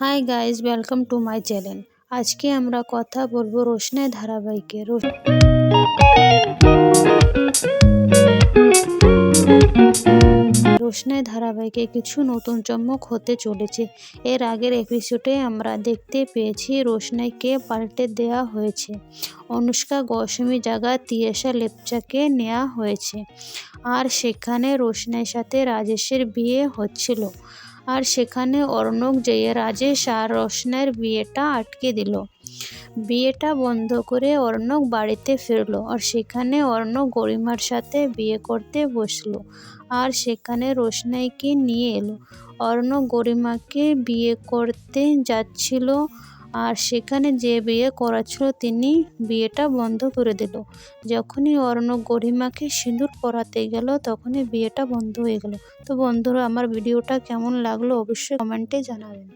Hi guys welcome to my channel আজকে আমরা কথা বলব রোশনাই ধারাবাহিকে। রোশনাই ধারাবাহিকে কিছু নতুন চমক হতে চলেছে। এর আগের এপিসোডে আমরা দেখতে পেয়েছি রোশনাইকে পাল্টে দেওয়া হয়েছে। অনুষ্কা গোস্বামী জায়গা তিয়াশা লেপচাকে নেওয়া হয়েছে। আর সেখানে রোশনাইয়ের সাথে রাজেশের বিয়ে হচ্ছিল। আর সেখানে অর্ণব যেয়ে রাজেশ আর রোশনাইয়ের বিয়েটা আটকে দিল। বিয়েটা বন্ধ করে অর্ণব বাড়িতে ফিরলো আর সেখানে অর্ণব গরিমার সাথে বিয়ে করতে বসল আর সেখানে রোশনাইকে নিয়ে এলো। অর্ণ গরিমাকে বিয়ে করতে যাচ্ছিল আর সেখানে যে বিয়ে করাচ্ছিল তিনি বিয়েটা বন্ধ করে দিল। যখনই অর্ণব গরিমাকে সিঁদুর পরাতে গেল, তখনই বিয়েটা বন্ধ হয়ে গেল। তো বন্ধুরা, আমার ভিডিওটা কেমন লাগল অবশ্যই কমেন্টে জানাবেন।